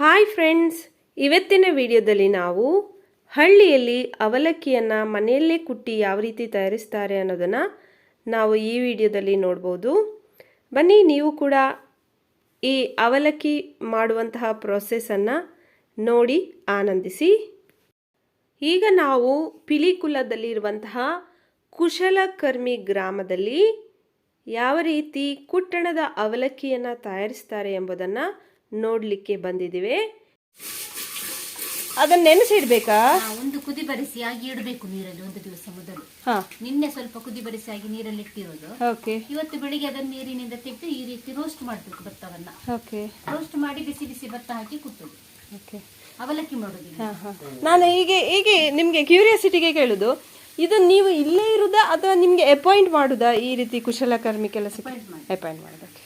Hi friends, ಇವತ್ತಿನ ವಿಡಿಯೋದಲ್ಲಿ ನಾವು ಹಳ್ಳಿಯಲ್ಲಿ ಅವಲಕ್ಕಿಯನ್ನು ಮನೆಯಲ್ಲೇ ಕುಟ್ಟಿ ಯಾವ ರೀತಿ ತಯಾರಿಸ್ತಾರೆ ಅನ್ನೋದನ್ನು ನಾವು ಈ ವಿಡಿಯೋದಲ್ಲಿ ನೋಡ್ಬೋದು. ಬನ್ನಿ, ನೀವು ಕೂಡ ಈ ಅವಲಕ್ಕಿ ಮಾಡುವಂತಹ ಪ್ರೊಸೆಸನ್ನು ನೋಡಿ ಆನಂದಿಸಿ. ಈಗ ನಾವು ಪಿಲಿಕುಲದಲ್ಲಿರುವಂತಹ ಕುಶಲಕರ್ಮಿ ಗ್ರಾಮದಲ್ಲಿ ಯಾವ ರೀತಿ ಕುಟ್ಟಣದ ಅವಲಕ್ಕಿಯನ್ನು ತಯಾರಿಸ್ತಾರೆ ಎಂಬುದನ್ನು ನೋಡಲಿಕ್ಕೆ ಬಂದಿದ್ದೀವಿ. ಅದನ್ನ ನೆನೆಸಿಡ್ಬೇಕಾ? ಒಂದು ಕುದಿ ಬರಿಸಿ ಆಗಿ ಇಡಬೇಕು ನೀರಲ್ಲಿ ಒಂದು ದಿವಸ ಮೊದಲು. ಹಾಂ. ನಿನ್ನೆ ಸ್ವಲ್ಪ ಕುದಿ ಬರಿಸಿ ಆಗಿ ನೀರಲ್ಲಿ ಇಟ್ಟಿರೋದು. ಓಕೆ. ಇವತ್ತು ಬೆಳಿಗ್ಗೆ ಅದನ್ನ ನೀರಿನಿಂದ ತೆಗೆದು ಈ ರೀತಿ ರೋಸ್ಟ್ ಮಾಡಬೇಕು ಭತ್ತವನ್ನ. ಓಕೆ. ರೋಸ್ಟ್ ಮಾಡಿ ಬಿಸಿ ಬಿಸಿ ಭತ್ತ ಹಾಕಿ ಕುಟ್ಟುದು. ಓಕೆ. ಅವಲಕ್ಕಿ ಮಾಡೋದು ನಾನು ಹೀಗೆ ಹೀಗೆ ನಿಮಗೆ ಕ್ಯೂರಿಯಾಸಿಟಿಗೆ ಕೇಳುದು ಇದು ನೀವು ಇಲ್ಲೇ ಇರುದಾ ಅಥವಾ ನಿಮಗೆ ಅಪಾಯಿಂಟ್ ಮಾಡುದಾ ಈ ರೀತಿ ಕುಶಲಕರ್ಮಿ ಕೆಲಸಕ್ಕೆ? ಮಾಡಿ. ಅಪಾಯಿಂಟ್ ಮಾಡೋದಕ್ಕೆ.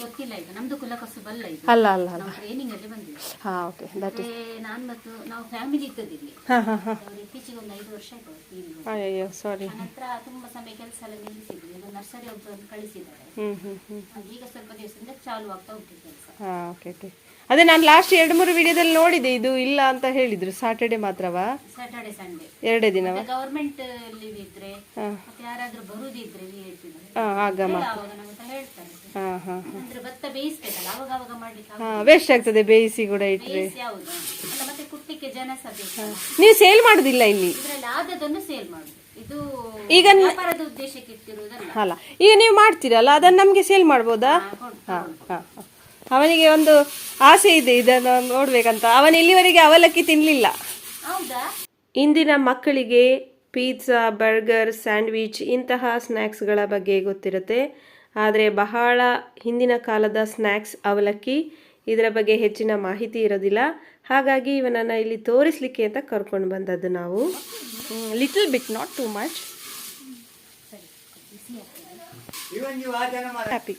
ಗೊತ್ತಿಲ್ಲ ಇದು ನಮ್ದು ಕುಲಕಸುಬಲ್ಲ ಇದು. ಅಲ್ಲ ಅಲ್ಲ ಅಲ್ಲ. ನಾವು ಟ್ರೈನಿಂಗ್ ಅಲ್ಲಿ ಬಂದಿವಿ. ಹಾ ಓಕೆ ದಟ್ ಮತ್ತೆ ನಾನು ಮತ್ತು ನಾವು ಫ್ಯಾಮಿಲಿ ಇದ್ದದ್ದು ಇಲ್ಲಿ. ಹಾ ಹಾ ಹಾಂ. ಅವ್ರು ಇತ್ತೀಚೆಗೆ ಒಂದು ಐದು ವರ್ಷ ಆಯ್ತು ಅವ್ರು ತೀರಿ ಹೋಗಿ. ಅಯ್ಯೋ ಸಾರಿ ನಂತರ ತುಂಬಾ ಸಮಯ ಕೆಲಸ ಎಲ್ಲ ನಿಲ್ಲಿಸಿದ್ವಿ. ಈಗ ನರ್ಸರಿ ಒಬ್ಬರನ್ನು ಕಳಿಸಿದ್ದಾರೆ. ಹ್ಞೂ ಹ್ಞೂ ಅದು ಈಗ ಸ್ವಲ್ಪ ದಿವಸದಿಂದ ಚಾಲು ಆಗ್ತಾ ಉಂಟು ಕೆಲಸ. ಹಾಂ ಓಕೆ ಓಕೆ ಅದೇ ನಾನು ಲಾಸ್ಟ್ ಎರಡು ಮೂರು ವಿಡಿಯೋದಲ್ಲಿ ನೋಡಿದೆ ಇದು ಇಲ್ಲ ಅಂತ ಹೇಳಿದ್ರು. ಸಾಟರ್ಡೆ ಮಾತ್ರವಾ? ಸ್ಯಾಟರ್ಡೆ ಸಂಡೇ ಎರಡೇ ದಿನ ಗವರ್ಮೆಂಟ್ ಲೀವ್ ಇದ್ರೆ ಮತ್ತೆ ಯಾರಾದ್ರೂ ಬರುದಿದ್ರೆ ಆಗ ವೇಸ್ಟ್ ಆಗ್ತದೆ ಬೇಯಿಸಿ ಕೂಡ ಸಹ ನೀವು ಸೇಲ್ ಮಾಡೋದಿಲ್ಲ ಇಲ್ಲಿ? ಈಗ ಅಲ್ಲ ಈಗ ನೀವು ಮಾಡ್ತೀರಲ್ಲ ಅದನ್ನ ನಮಗೆ ಸೇಲ್ ಮಾಡ್ಬೋದಾ? ಹಾ ಹಾಂ. ಅವನಿಗೆ ಒಂದು ಆಸೆ ಇದೆ ಇದನ್ನು ನೋಡ್ಬೇಕಂತ. ಅವನು ಇಲ್ಲಿವರೆಗೆ ಅವಲಕ್ಕಿ ತಿನ್ನಲಿಲ್ಲ ಹೌದಾ? ಇಂದಿನ ಮಕ್ಕಳಿಗೆ ಪಿಜ್ಜಾ ಬರ್ಗರ್ ಸ್ಯಾಂಡ್ವಿಚ್ ಇಂತಹ ಸ್ನ್ಯಾಕ್ಸ್ಗಳ ಬಗ್ಗೆ ಗೊತ್ತಿರುತ್ತೆ. ಆದರೆ ಬಹಳ ಹಿಂದಿನ ಕಾಲದ ಸ್ನ್ಯಾಕ್ಸ್ ಅವಲಕ್ಕಿ ಇದರ ಬಗ್ಗೆ ಹೆಚ್ಚಿನ ಮಾಹಿತಿ ಇರೋದಿಲ್ಲ. ಹಾಗಾಗಿ ಇವನನ್ನು ಇಲ್ಲಿ ತೋರಿಸ್ಲಿಕ್ಕೆ ಅಂತ ಕರ್ಕೊಂಡು ಬಂದದ್ದು ನಾವು. Little bit not too much happy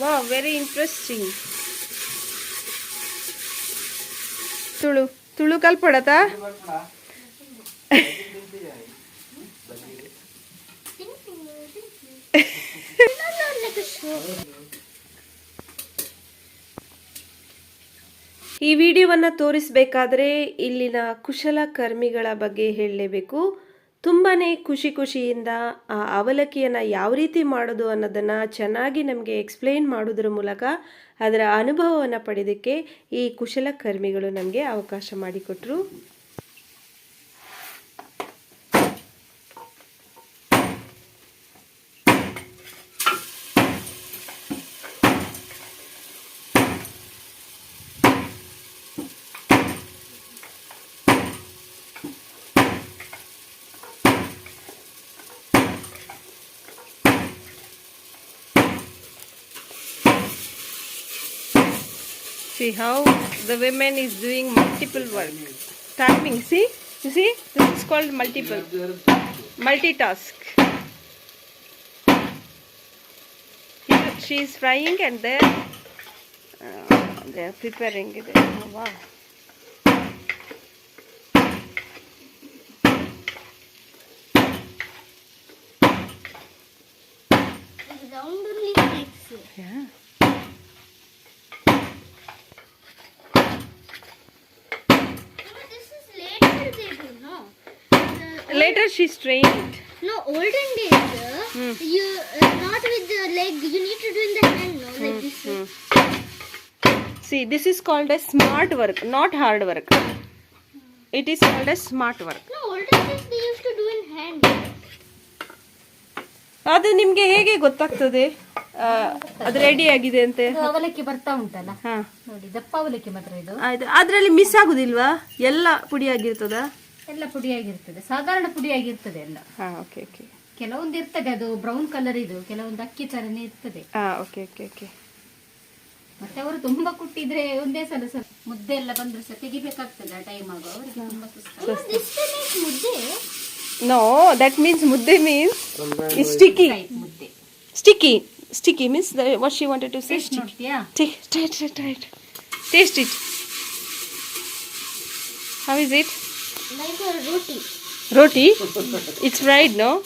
ವಾ ವೆರಿ ಇಂಟ್ರೆಸ್ಟಿಂಗ್ ತುಳು ತುಳು ಕಲ್ಪಡತಾ? ಈ ವಿಡಿಯೋವನ್ನು ತೋರಿಸಬೇಕಾದ್ರೆ ಇಲ್ಲಿನ ಕುಶಲಕರ್ಮಿಗಳ ಬಗ್ಗೆ ಹೇಳಲೇಬೇಕು. ತುಂಬಾ ಖುಷಿ ಖುಷಿಯಿಂದ ಆ ಅವಲಕ್ಕಿಯನ್ನು ಯಾವ ರೀತಿ ಮಾಡೋದು ಅನ್ನೋದನ್ನು ಚೆನ್ನಾಗಿ ನಮಗೆ ಎಕ್ಸ್ಪ್ಲೇನ್ ಮಾಡೋದ್ರ ಮೂಲಕ ಅದರ ಅನುಭವವನ್ನು ಪಡೆಯೋದಕ್ಕೆ ಈ ಕುಶಲಕರ್ಮಿಗಳು ನಮಗೆ ಅವಕಾಶ ಮಾಡಿಕೊಟ್ರು. See how the women is doing multiple work. Typing, see? You see? This is called multiple. Multitask. Here she is frying and there uh, they are preparing it. Oh, wow. round only six. Yeah. Later she strained it. no, olden days, uh, you uh, not with the leg, you need to do in the hand, no, like this. See, this is called as smart work, not hard work. It is called as smart work. No, olden days they used to do in hand. ಅದು ನಿಮಗೆ ಹೇಗೆ ಗೊತ್ತಾಗ್ತದೆ ಅದು ready ಆಗಿದೆ ಅಂತ ಅವಲಕ್ಕಿ ಬರ್ತಾ ಉಂಟಲ್ಲ ಹಾ ನೋಡಿ ದಪ್ಪ ಅವಲಕ್ಕಿ ಮಾತ್ರ ಇದು ಅದರಲ್ಲಿ ಮಿಸ್ ಆಗುದಿಲ್ವಾ ಎಲ್ಲ ಪುಡಿ ಆಗಿರ್ತದ ಎಲ್ಲ ಪುಡಿಯಾಗಿರ್ತದೆ. ಸಾಧಾರಣ ಪುಡಿಯಾಗಿರ್ತದೆ ಎಲ್ಲ. ಹಾ ಓಕೆ ಓಕೆ ಕೆಲವೊಂದು ಇರ್ತದೆ ಅದು ಬ್ರೌನ್ ಕಲರ್ ಇದು ಕೆಲವೊಂದು ಅಕ್ಕಿ ತರನೇ ಇರ್ತದೆ. ಹಾ ಓಕೆ ಓಕೆ ಓಕೆ ಮತ್ತೆ ಅವರು ತುಂಬಾ ಕುಟ್ಟಿದ್ರೆ ಒಂದೇ ಸಲ ಸಲ ಮುದ್ದೆ ಎಲ್ಲ ಬಂದ್ರೆ ಸಹ ತೆಗಿಬೇಕಾಗ್ತದೆ ಆ ಟೈಮ್ ಆಗ. ಅವರಿಗೆ ತುಂಬಾ ಸುಸ್ತು mudde. No that means mudde? Means sticky type mudde sticky sticky means what she wanted to say taste ನೋಡ್ತೀಯಾ? Taste it how is it. Taste it. How is it? Like a roti. Roti? it's fried, no?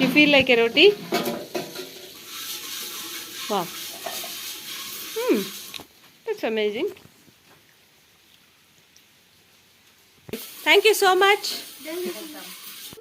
You feel like a roti? Wow. Hmm, that's amazing. Thank you so much.